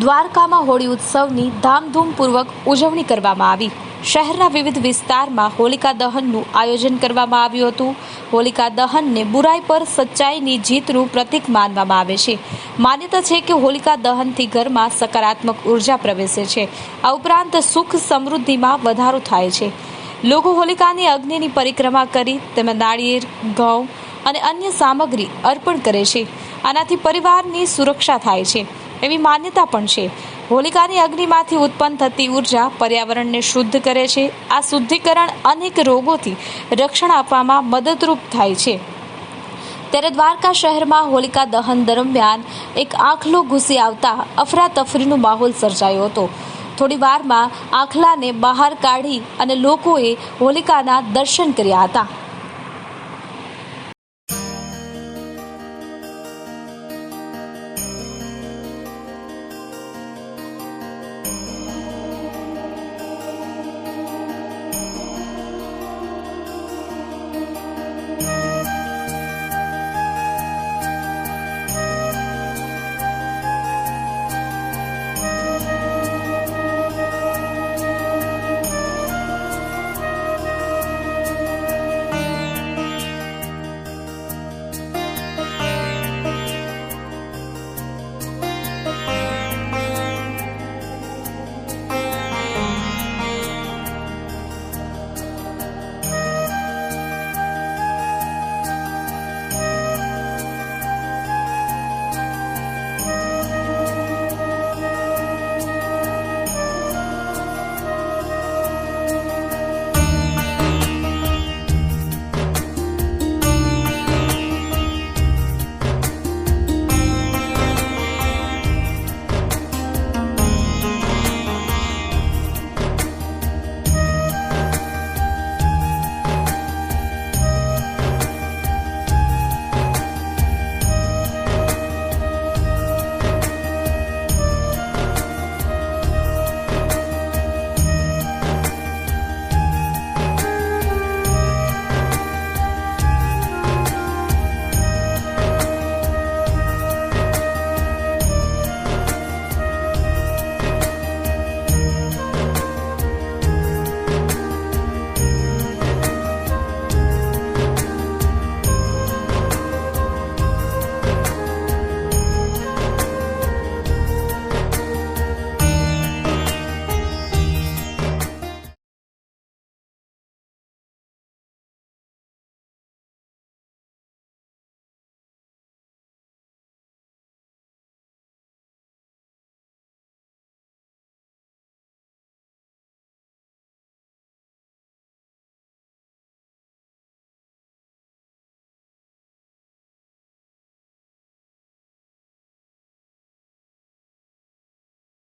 દ્વારકામાં હોળી ઉત્સવની ધામધૂમપૂર્વક ઉજવણી કરવામાં આવી. શહેરના વિવિધ વિસ્તારમાં હોલિકા દહનનું આયોજન કરવામાં આવ્યું હતું. હોલિકા દહનને બુરાઈ પર સચ્ચાઈની જીતનું પ્રતીક માનવામાં આવે છે. માન્યતા છે કે હોલિકા દહનથી ઘરમાં સકારાત્મક ઊર્જા પ્રવેશે છે. આ ઉપરાંત સુખ સમૃદ્ધિમાં વધારો થાય છે. લોકો હોલિકાની અગ્નિની પરિક્રમા કરી તેમાં નાળિયેર, ઘઉં અને અન્ય સામગ્રી અર્પણ કરે છે. આનાથી પરિવારની સુરક્ષા થાય છે. એવી માન્યતા પણ છે. હોલિકાની અગ્નિમાંથી ઉત્પન્ન થતી ઊર્જા પર્યાવરણને શુદ્ધ કરે છે. આ શુદ્ધિકરણ અનેક રોગોથી રક્ષણ આપવામાં મદદરૂપ થાય છે. ત્યારે દ્વારકા શહેરમાં હોલિકા દહન દરમિયાન એક આખલો ઘૂસી આવતા અફરાતફરીનો માહોલ સર્જાયો હતો. થોડી વારમાં આખલાને બહાર કાઢી અને લોકોએ હોલિકાના દર્શન કર્યા હતા.